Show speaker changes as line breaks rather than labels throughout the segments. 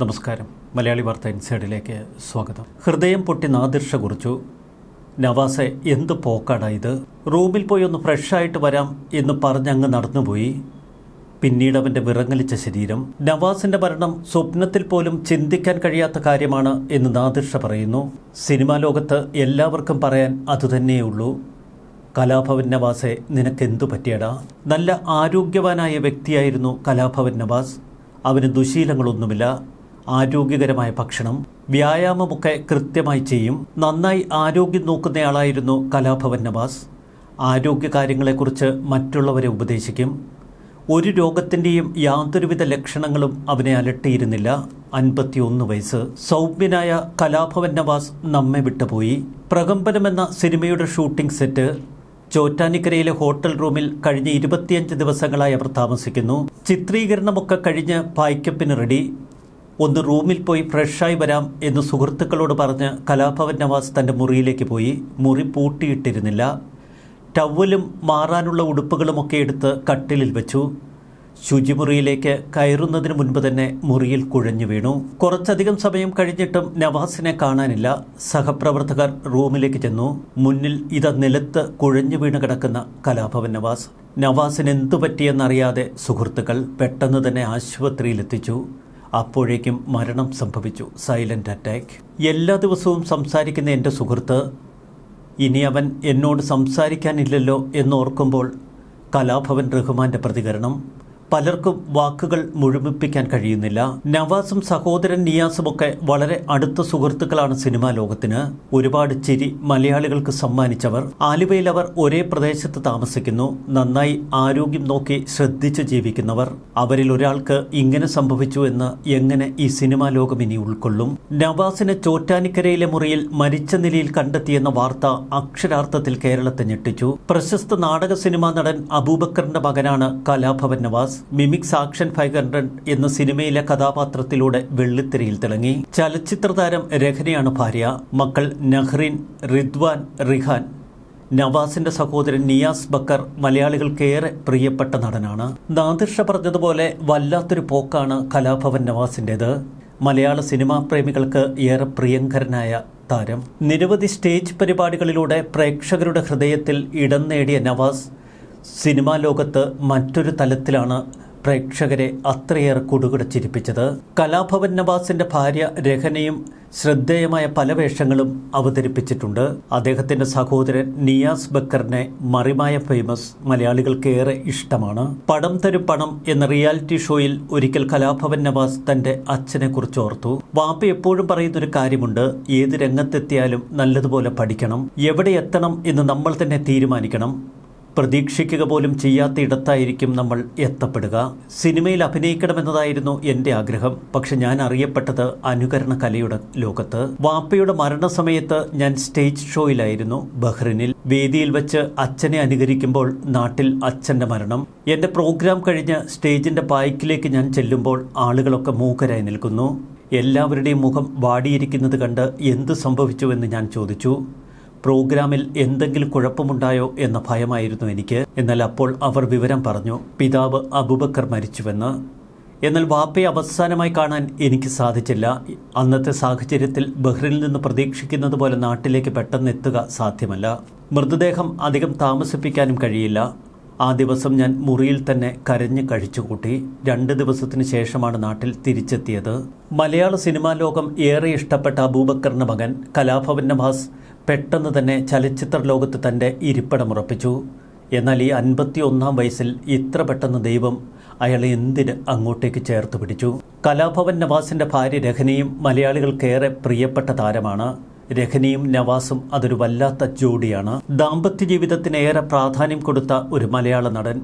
നമസ്കാരം. മലയാളി വാർത്ത ഇൻസൈഡിലേക്ക് സ്വാഗതം. ഹൃദയം പൊട്ടി നാദിർഷ കുറിച്ചു. നവാസെ എന്ത് പോക്കാടാ ഇത് റൂമിൽ പോയി ഒന്ന് ഫ്രഷായിട്ട് വരാം എന്ന് പറഞ്ഞങ്ങ് നടന്നുപോയി. പിന്നീട് അവന്റെ വിറങ്ങലിച്ച ശരീരം. നവാസിന്റെ മരണം സ്വപ്നത്തിൽ പോലും ചിന്തിക്കാൻ കഴിയാത്ത കാര്യമാണ് എന്ന് നാദിർഷ പറയുന്നു. സിനിമാ ലോകത്ത് എല്ലാവർക്കും പറയാൻ അതുതന്നെയുള്ളൂ കലാഭവൻ നവാസെ നിനക്കെന്തു പറ്റിയടാ? നല്ല ആരോഗ്യവാനായ വ്യക്തിയായിരുന്നു കലാഭവൻ നവാസ്. അവന് ദുശീലങ്ങളൊന്നുമില്ല. ആരോഗ്യകരമായ ഭക്ഷണം വ്യായാമമൊക്കെ കൃത്യമായി ചെയ്യും നന്നായി ആരോഗ്യം നോക്കുന്നയാളായിരുന്നു കലാഭവൻ നവാസ്. ആരോഗ്യകാര്യങ്ങളെക്കുറിച്ച് മറ്റുള്ളവരെ ഉപദേശിക്കും. ഒരു രോഗത്തിന്റെയും യാതൊരുവിധ ലക്ഷണങ്ങളും അവനെ അലട്ടിയിരുന്നില്ല. അൻപത്തിയൊന്ന് വയസ്സ്. സൗമ്യനായ കലാഭവൻ നവാസ് നമ്മെ വിട്ടുപോയി. പ്രകമ്പനം എന്ന സിനിമയുടെ ഷൂട്ടിംഗ് സെറ്റ് ചോറ്റാനിക്കരയിലെ ഹോട്ടൽ റൂമിൽ കഴിഞ്ഞ ഇരുപത്തിയഞ്ച് ദിവസങ്ങളായി അവർ താമസിക്കുന്നു. ചിത്രീകരണമൊക്കെ കഴിഞ്ഞ് പായ്ക്കപ്പിന് റെഡി. ഒന്ന് റൂമിൽ പോയി ഫ്രഷായി വരാം എന്ന് സുഹൃത്തുക്കളോട് പറഞ്ഞ് കലാഭവൻ നവാസ് തന്റെ മുറിയിലേക്ക് പോയി. മുറി പൂട്ടിയിട്ടിരുന്നില്ല. ടവലും മാറാനുള്ള ഉടുപ്പുകളുമൊക്കെ എടുത്ത് കട്ടിലിൽ വെച്ചു. ശുചിമുറിയിലേക്ക് കയറുന്നതിന് മുൻപ് തന്നെ മുറിയിൽ കുഴഞ്ഞു വീണു. കുറച്ചധികം സമയം കഴിഞ്ഞിട്ടും നവാസിനെ കാണാനില്ല. സഹപ്രവർത്തകർ റൂമിലേക്ക് ചെന്നു. മുന്നിൽ ഇത നിലത്ത് കുഴഞ്ഞു വീണ് കിടക്കുന്ന കലാഭവൻ നവാസ്. നവാസിന് എന്തു പറ്റിയെന്നറിയാതെ സുഹൃത്തുക്കൾ പെട്ടെന്ന് തന്നെ ആശുപത്രിയിലെത്തിച്ചു. അപ്പോഴേക്കും മരണം സംഭവിച്ചു. സൈലന്റ് അറ്റാക്ക് എല്ലാ ദിവസവും സംസാരിക്കുന്ന എന്റെ സുഹൃത്ത് ഇനി അവൻ എന്നോട് സംസാരിക്കാനില്ലല്ലോ എന്നോർക്കുമ്പോൾ കലാഭവൻ റഹ്മാന്റെ പ്രതികരണം പലർക്കും വാക്കുകൾ മുഴുമിപ്പിക്കാൻ കഴിയുന്നില്ല. നവാസും സഹോദരൻ നിയാസും ഒക്കെ വളരെ അടുത്ത സുഹൃത്തുക്കളാണ് സിനിമാ ലോകത്തിന്. ഒരുപാട് ചിരി മലയാളികൾക്ക് സമ്മാനിച്ചവർ. ആലുവയിൽ അവർ ഒരേ പ്രദേശത്ത് താമസിക്കുന്നു. നന്നായി ആരോഗ്യം നോക്കി ശ്രദ്ധിച്ച് ജീവിക്കുന്നവർ. അവരിൽ ഒരാൾക്ക് ഇങ്ങനെ സംഭവിച്ചു എന്ന് എങ്ങനെ ഈ സിനിമാ ലോകം ഇനി ഉൾക്കൊള്ളും? നവാസിനെ ചോറ്റാനിക്കരയിലെ മുറിയിൽ മരിച്ച നിലയിൽ കണ്ടെത്തിയെന്ന വാർത്ത അക്ഷരാർത്ഥത്തിൽ കേരളത്തെ ഞെട്ടിച്ചു. പ്രശസ്ത നാടക സിനിമാ നടൻ അബൂബക്കറിന്റെ മകനാണ് Kalabhavan Navas. Mimics action five hundred എന്ന സിനിമയിലെ കഥാപാത്രത്തിലൂടെ വെള്ളിത്തിരയിൽ തിളങ്ങി. ചലച്ചിത്ര താരം രഹനയാണ് ഭാര്യ. മക്കൾ നഹ്റിൻ റിദ്വാൻ റിഹാൻ നവാസിന്റെ സഹോദരൻ നിയാസ് ബക്കർ മലയാളികൾക്കേറെ പ്രിയപ്പെട്ട നടനാണ്. നാദിർഷ പറഞ്ഞതുപോലെ വല്ലാത്തൊരു പോക്കാണ് കലാഭവൻ നവാസിന്റെത് മലയാള സിനിമാ പ്രേമികൾക്ക് ഏറെ പ്രിയങ്കരനായ താരം. നിരവധി സ്റ്റേജ് പരിപാടികളിലൂടെ പ്രേക്ഷകരുടെ ഹൃദയത്തിൽ ഇടം നേടിയ നവാസ് സിനിമാ ലോകത്ത് മറ്റൊരു തലത്തിലാണ് പ്രേക്ഷകരെ അത്രയേറെ കുടുകുടച്ചിരിപ്പിച്ചത്. കലാഭവൻ നവാസിന്റെ ഭാര്യ രഹനയും ശ്രദ്ധേയമായ പല വേഷങ്ങളും അവതരിപ്പിച്ചിട്ടുണ്ട്. അദ്ദേഹത്തിന്റെ സഹോദരൻ നിയാസ് ബക്കറിനെ മറിമായ ഫേമസ് മലയാളികൾക്കേറെ ഇഷ്ടമാണ്. പടം തരും പണം എന്ന റിയാലിറ്റി ഷോയിൽ ഒരിക്കൽ കലാഭവൻ നവാസ് തന്റെ അച്ഛനെ കുറിച്ച് ഓർത്തു. വാപ്പ എപ്പോഴും പറയുന്നൊരു കാര്യമുണ്ട് ഏത് രംഗത്തെത്തിയാലും നല്ലതുപോലെ പഠിക്കണം എവിടെ എത്തണം എന്ന് നമ്മൾ തന്നെ തീരുമാനിക്കണം. പ്രതീക്ഷിക്കുക പോലും ചെയ്യാത്ത ഇടത്തായിരിക്കും നമ്മൾ എത്തപ്പെടുക. സിനിമയിൽ അഭിനയിക്കണമെന്നതായിരുന്നു എന്റെ ആഗ്രഹം. പക്ഷെ ഞാൻ അറിയപ്പെട്ടത് അനുകരണ കലയുടെ ലോകത്ത്. വാപ്പയുടെ മരണസമയത്ത് ഞാൻ സ്റ്റേജ് ഷോയിലായിരുന്നു ബഹ്റിനിൽ. വേദിയിൽ വെച്ച് അച്ഛനെ അനുകരിക്കുമ്പോൾ നാട്ടിൽ അച്ഛന്റെ മരണം. എന്റെ പ്രോഗ്രാം കഴിഞ്ഞ് സ്റ്റേജിന്റെ പായ്ക്കിലേക്ക് ഞാൻ ചെല്ലുമ്പോൾ ആളുകളൊക്കെ മൂക്കരായി നിൽക്കുന്നു. എല്ലാവരുടെയും മുഖം വാടിയിരിക്കുന്നത് കണ്ട് എന്ത് സംഭവിച്ചുവെന്ന് ഞാൻ ചോദിച്ചു. പ്രോഗ്രാമിൽ എന്തെങ്കിലും കുഴപ്പമുണ്ടായോ എന്ന ഭയമായിരുന്നു എനിക്ക്. എന്നാൽ അപ്പോൾ അവർ വിവരം പറഞ്ഞു പിതാവ് അബുബക്കർ മരിച്ചുവെന്ന്. എന്നാൽ വാപ്പയെ അവസാനമായി കാണാൻ എനിക്ക് സാധിച്ചില്ല. അന്നത്തെ സാഹചര്യത്തിൽ ബഹ്റിനിൽ നിന്ന് പ്രതീക്ഷിക്കുന്നത് പോലെ നാട്ടിലേക്ക് പെട്ടെന്ന് എത്തുക സാധ്യമല്ല. മൃതദേഹം അധികം താമസിപ്പിക്കാനും കഴിയില്ല. ആ ദിവസം ഞാൻ മുറിയിൽ തന്നെ കരഞ്ഞ് കഴിച്ചുകൂട്ടി. രണ്ട് ദിവസത്തിന് ശേഷമാണ് നാട്ടിൽ തിരിച്ചെത്തിയത്. മലയാള സിനിമാ ലോകം ഏറെ ഇഷ്ടപ്പെട്ട അബൂബക്കറിന്റെ മകൻ കലാഭവൻ നവാസ് പെട്ടെന്ന് തന്നെ ചലച്ചിത്ര ലോകത്ത് തന്റെ ഇരിപ്പിടമുറപ്പിച്ചു എന്നാൽ ഈ അൻപത്തി ഒന്നാം വയസ്സിൽ ഇത്ര പെട്ടെന്ന് ദൈവം അയാളെ എന്തിന് അങ്ങോട്ടേക്ക് ചേർത്ത് പിടിച്ചു? കലാഭവൻ നവാസിന്റെ ഭാര്യ രഹനയും മലയാളികൾക്കേറെ പ്രിയപ്പെട്ട താരമാണ്. രഹനിയും നവാസും അതൊരു വല്ലാത്ത ജോഡിയാണ്. ദാമ്പത്യ ജീവിതത്തിന് ഏറെ പ്രാധാന്യം കൊടുത്ത ഒരു മലയാള നടൻ.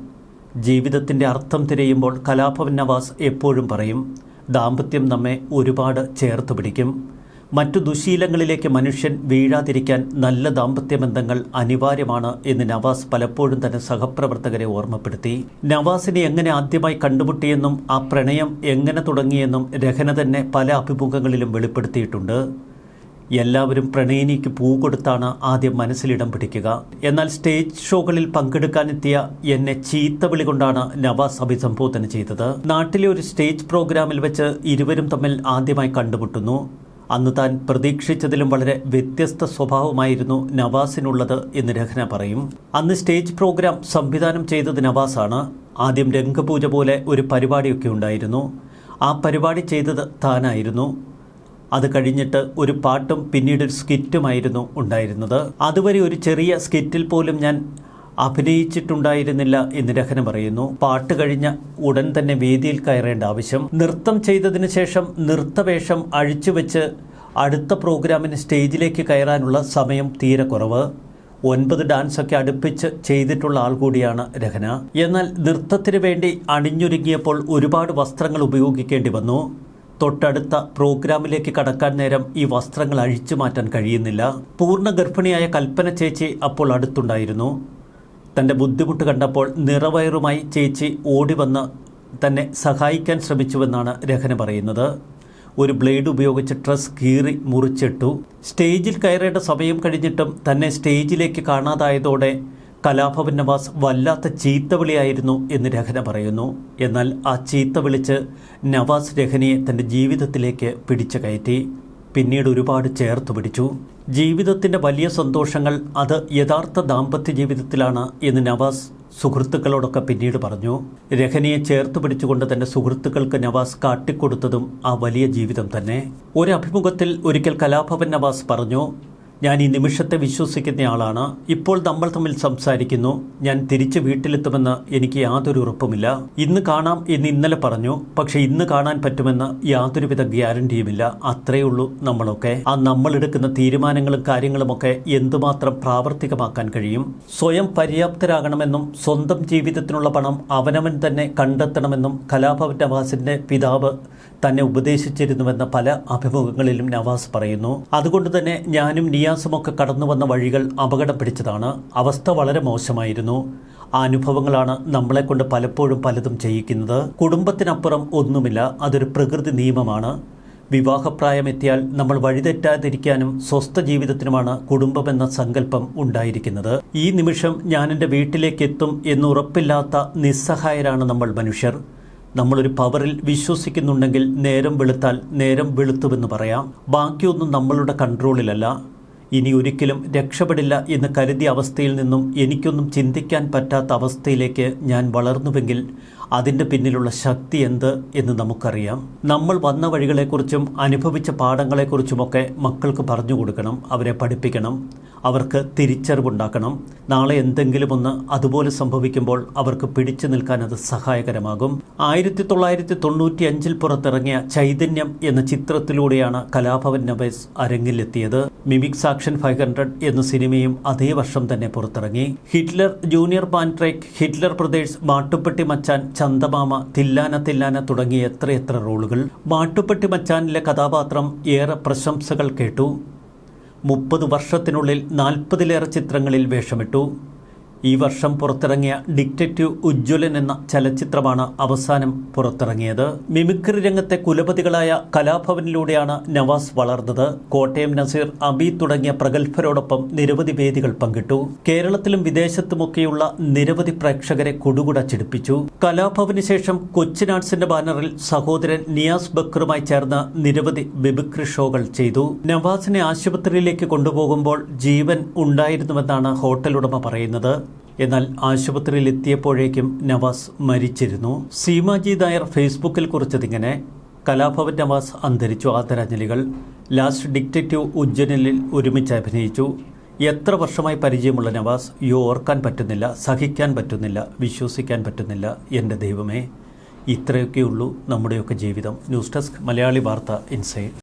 ജീവിതത്തിന്റെ അർത്ഥം തിരയുമ്പോൾ കലാഭവൻ നവാസ് എപ്പോഴും പറയും ദാമ്പത്യം നമ്മെ ഒരുപാട് ചേർത്ത് പിടിക്കും. മറ്റു ദുശീലങ്ങളിലേക്ക് മനുഷ്യൻ വീഴാതിരിക്കാൻ നല്ല ദാമ്പത്യ ബന്ധങ്ങൾ അനിവാര്യമാണ് എന്ന് നവാസ് പലപ്പോഴും തന്നെ സഹപ്രവർത്തകരെ ഓർമ്മപ്പെടുത്തി. നവാസിനെ എങ്ങനെ ആദ്യമായി കണ്ടുമുട്ടിയെന്നും ആ പ്രണയം എങ്ങനെ തുടങ്ങിയെന്നും രഹന തന്നെ പല അഭിമുഖങ്ങളിലും വെളിപ്പെടുത്തിയിട്ടുണ്ട്. എല്ലാവരും പ്രണയിനിക്ക് പൂ കൊടുത്താണ് ആദ്യം മനസ്സിലിടം പിടിക്കുക. എന്നാൽ സ്റ്റേജ് ഷോകളിൽ പങ്കെടുക്കാനെത്തിയ എന്നെ ചീത്ത കൊണ്ടാണ് നവാസ് അഭിസംബോധന ചെയ്തത്. നാട്ടിലെ ഒരു സ്റ്റേജ് പ്രോഗ്രാമിൽ വെച്ച് ഇരുവരും തമ്മിൽ ആദ്യമായി കണ്ടുമുട്ടുന്നു. അന്ന് താൻ പ്രതീക്ഷിച്ചതിലും വളരെ വ്യത്യസ്ത സ്വഭാവമായിരുന്നു നവാസിനുള്ളത് എന്ന് രഹന പറയും. അന്ന് സ്റ്റേജ് പ്രോഗ്രാം സംവിധാനം ചെയ്തത് നവാസാണ്. ആദ്യം രംഗപൂജ പോലെ ഒരു പരിപാടിയൊക്കെ ഉണ്ടായിരുന്നു. ആ പരിപാടി ചെയ്തത് താനായിരുന്നു. അത് കഴിഞ്ഞിട്ട് ഒരു പാട്ടും പിന്നീട് ഒരു സ്കിറ്റുമായിരുന്നു ഉണ്ടായിരുന്നത്. അതുവരെ ഒരു ചെറിയ സ്കിറ്റിൽ പോലും ഞാൻ അഭിനയിച്ചിട്ടുണ്ടായിരുന്നില്ല എന്ന് രഹന പറയുന്നു. പാട്ട് കഴിഞ്ഞ ഉടൻ തന്നെ വേദിയിൽ കയറേണ്ട ആവശ്യം. നൃത്തം ചെയ്തതിന് ശേഷം നൃത്തവേഷം അഴിച്ചുവെച്ച് അടുത്ത പ്രോഗ്രാമിന് സ്റ്റേജിലേക്ക് കയറാനുള്ള സമയം തീരെ കുറവ്. ഒൻപത് ഡാൻസൊക്കെ അടുപ്പിച്ച് ചെയ്തിട്ടുള്ള ആൾ കൂടിയാണ് രഹന. എന്നാൽ നൃത്തത്തിന് വേണ്ടി അണിഞ്ഞൊരുങ്ങിയപ്പോൾ ഒരുപാട് വസ്ത്രങ്ങൾ ഉപയോഗിക്കേണ്ടി വന്നു. തൊട്ടടുത്ത പ്രോഗ്രാമിലേക്ക് കടക്കാൻ നേരം ഈ വസ്ത്രങ്ങൾ അഴിച്ചു മാറ്റാൻ കഴിയുന്നില്ല. പൂർണ ഗർഭിണിയായ കൽപ്പന ചേച്ചി അപ്പോൾ അടുത്തുണ്ടായിരുന്നു. തന്റെ ബുദ്ധിമുട്ട് കണ്ടപ്പോൾ നിറവയറുമായി ചേച്ചി ഓടി വന്ന് തന്നെ സഹായിക്കാൻ ശ്രമിച്ചുവെന്നാണ് രഹന പറയുന്നത്. ഒരു ബ്ലേഡ് ഉപയോഗിച്ച് ഡ്രസ് കീറി മുറിച്ചിട്ടു. സ്റ്റേജിൽ കയറേണ്ട സമയം കഴിഞ്ഞിട്ടും തന്നെ സ്റ്റേജിലേക്ക് കാണാതായതോടെ കലാഭവൻ നവാസ് വല്ലാത്ത ചീത്തവിളിയായിരുന്നു എന്ന് രഹന പറയുന്നു. എന്നാൽ ആ ചീത്ത വിളിച്ച് നവാസ് രഹനയെ തന്റെ ജീവിതത്തിലേക്ക് പിടിച്ചു കയറ്റി. പിന്നീട് ഒരുപാട് ചേർത്ത് പിടിച്ചു. ജീവിതത്തിന്റെ വലിയ സന്തോഷങ്ങൾ അത് യഥാർത്ഥ ദാമ്പത്യ ജീവിതത്തിലാണ് എന്ന് നവാസ് സുഹൃത്തുക്കളോടൊക്കെ പിന്നീട് പറഞ്ഞു. രഹനിയെ ചേർത്ത് പിടിച്ചുകൊണ്ട് തന്റെ സുഹൃത്തുക്കൾക്ക് നവാസ് കാട്ടിക്കൊടുത്തതും ആ വലിയ ജീവിതം തന്നെ. ഒരു അഭിമുഖത്തിൽ ഒരിക്കൽ കലാഭവൻ നവാസ് പറഞ്ഞു ഞാൻ ഈ നിമിഷത്തെ വിശ്വസിക്കുന്നയാളാണ് ഇപ്പോൾ നമ്മൾ തമ്മിൽ സംസാരിക്കുന്നു. ഞാൻ തിരിച്ച് വീട്ടിലെത്തുമെന്ന് എനിക്ക് യാതൊരു ഉറപ്പുമില്ല. ഇന്ന് കാണാം എന്ന് ഇന്നലെ പറഞ്ഞു. പക്ഷെ ഇന്ന് കാണാൻ പറ്റുമെന്ന് യാതൊരുവിധ ഗ്യാരണ്ടിയുമില്ല. അത്രയേ ഉള്ളൂ നമ്മളൊക്കെ. ആ നമ്മൾ എടുക്കുന്ന തീരുമാനങ്ങളും കാര്യങ്ങളുമൊക്കെ എന്തുമാത്രം പ്രാവർത്തികമാക്കാൻ കഴിയും? സ്വയം പര്യാപ്തരാകണമെന്നും സ്വന്തം ജീവിതത്തിനുള്ള പണം അവനവൻ തന്നെ കണ്ടെത്തണമെന്നും കലാഭവൻ വാസിന്റെ പിതാവ് തന്നെ ഉപദേശിച്ചിരുന്നുവെന്ന പല അഭിമുഖങ്ങളിലും നവാസ് പറയുന്നു. അതുകൊണ്ട് തന്നെ ഞാനും നിയാസുമൊക്കെ കടന്നു വന്ന വഴികൾ അപകടം പിടിച്ചതാണ് അവസ്ഥ വളരെ മോശമായിരുന്നു. ആ അനുഭവങ്ങളാണ് നമ്മളെ കൊണ്ട് പലപ്പോഴും പലതും ചെയ്യിക്കുന്നത്. കുടുംബത്തിനപ്പുറം ഒന്നുമില്ല. അതൊരു പ്രകൃതി നിയമമാണ്. വിവാഹപ്രായമെത്തിയാൽ നമ്മൾ വഴിതെറ്റാതിരിക്കാനും സ്വസ്ഥ ജീവിതത്തിനുമാണ് കുടുംബമെന്ന സങ്കല്പം ഉണ്ടായിരിക്കുന്നത്. ഈ നിമിഷം ഞാൻ എന്റെ വീട്ടിലേക്ക് എത്തും എന്ന് നിസ്സഹായരാണ് നമ്മൾ മനുഷ്യർ. നമ്മളൊരു പവറിൽ വിശ്വസിക്കുന്നുണ്ടെങ്കിൽ നേരം വെളുത്താൽ നേരം വെളുത്തുവെന്ന് പറയാം. ബാക്കിയൊന്നും നമ്മളുടെ കൺട്രോളിലല്ല. ഇനി ഒരിക്കലും രക്ഷപ്പെടില്ല എന്ന് കരുതിയ അവസ്ഥയിൽ നിന്നും എനിക്കൊന്നും ചിന്തിക്കാൻ പറ്റാത്ത അവസ്ഥയിലേക്ക് ഞാൻ വളർന്നുവെങ്കിൽ അതിന്റെ പിന്നിലുള്ള ശക്തി എന്ത് എന്ന് നമുക്കറിയാം. നമ്മൾ വന്ന വഴികളെക്കുറിച്ചും അനുഭവിച്ച പാഠങ്ങളെക്കുറിച്ചുമൊക്കെ മക്കൾക്ക് പറഞ്ഞു കൊടുക്കണം അവരെ പഠിപ്പിക്കണം. അവർക്ക് തിരിച്ചറിവുണ്ടാക്കണം. നാളെ എന്തെങ്കിലും ഒന്ന് അതുപോലെ സംഭവിക്കുമ്പോൾ അവർക്ക് പിടിച്ചു നിൽക്കാൻ അത് സഹായകരമാകും. ആയിരത്തി തൊള്ളായിരത്തി തൊണ്ണൂറ്റി അഞ്ചിൽ പുറത്തിറങ്ങിയ ചൈതന്യം എന്ന ചിത്രത്തിലൂടെയാണ് കലാഭവൻ നവേസ് അരങ്ങിലെത്തിയത്. മിമിക്സ് ആക്ഷൻ ഫൈവ് ഹൺഡ്രഡ് എന്ന സിനിമയും അതേ വർഷം തന്നെ പുറത്തിറങ്ങി. ഹിറ്റ്ലർ ജൂനിയർ പാൻട്രേക്ക് ഹിറ്റ്ലർ പ്രദേശ് മാട്ടുപ്പെട്ടി മച്ചാൻ ചന്ദമാമ തില്ലാന തില്ലാന തുടങ്ങിയ എത്ര റോളുകൾ. മാട്ടുപ്പെട്ടി മച്ചാനിലെ കഥാപാത്രം ഏറെ പ്രശംസകൾ കേട്ടു. മുപ്പത് വർഷത്തിനുള്ളിൽ നാൽപ്പതിലേറെ ചിത്രങ്ങളിൽ വേഷമിട്ടു. ഈ വർഷം പുറത്തിറങ്ങിയ ഡിക്റ്റേറ്റീവ് ഉജ്ജ്വലൻ എന്ന ചലച്ചിത്രമാണ് അവസാനം പുറത്തിറങ്ങിയത്. മിമിക്രി രംഗത്തെ കുലപതികളായ കലാഭവനിലൂടെയാണ് നവാസ് വളർന്നത്. കോട്ടയം നസീർ അബി തുടങ്ങിയ പ്രഗത്ഭരോടൊപ്പം നിരവധി വേദികൾ പങ്കിട്ടു. കേരളത്തിലും വിദേശത്തുമൊക്കെയുള്ള നിരവധി പ്രേക്ഷകരെ കൊടുകുടച്ചിടിപ്പിച്ചു കലാഭവന് ശേഷം കൊച്ചിൻ ആർട്സിന്റെ ബാനറിൽ സഹോദരൻ നിയാസ് ബക്കറുമായി ചേർന്ന് നിരവധി മിമിക്രി ഷോകൾ ചെയ്തു. നവാസിനെ ആശുപത്രിയിലേക്ക് കൊണ്ടുപോകുമ്പോൾ ജീവൻ ഉണ്ടായിരുന്നുവെന്നാണ് ഹോട്ടൽ ഉടമ പറയുന്നത്. എന്നാൽ ആശുപത്രിയിൽ എത്തിയപ്പോഴേക്കും നവാസ് മരിച്ചിരുന്നു. സീമാജി നായർ ഫേസ്ബുക്കിൽ കുറിച്ചതിങ്ങനെ കലാഭവൻ നവാസ് അന്തരിച്ചു ആദരാഞ്ജലികൾ. ലാസ്റ്റ് ഡിക്റ്റേറ്റീവ് ഉജ്ജനിലിൽ ഒരുമിച്ച് അഭിനയിച്ചു. എത്ര വർഷമായി പരിചയമുള്ള നവാസ് യോ ഓർക്കാൻ പറ്റുന്നില്ല സഹിക്കാൻ പറ്റുന്നില്ല വിശ്വസിക്കാൻ പറ്റുന്നില്ല എന്റെ ദൈവമേ. ഇത്രയൊക്കെയുള്ളൂ നമ്മുടെയൊക്കെ ജീവിതം. ന്യൂസ് ഡെസ്ക് മലയാളി വാർത്ത ഇൻസൈഡ്.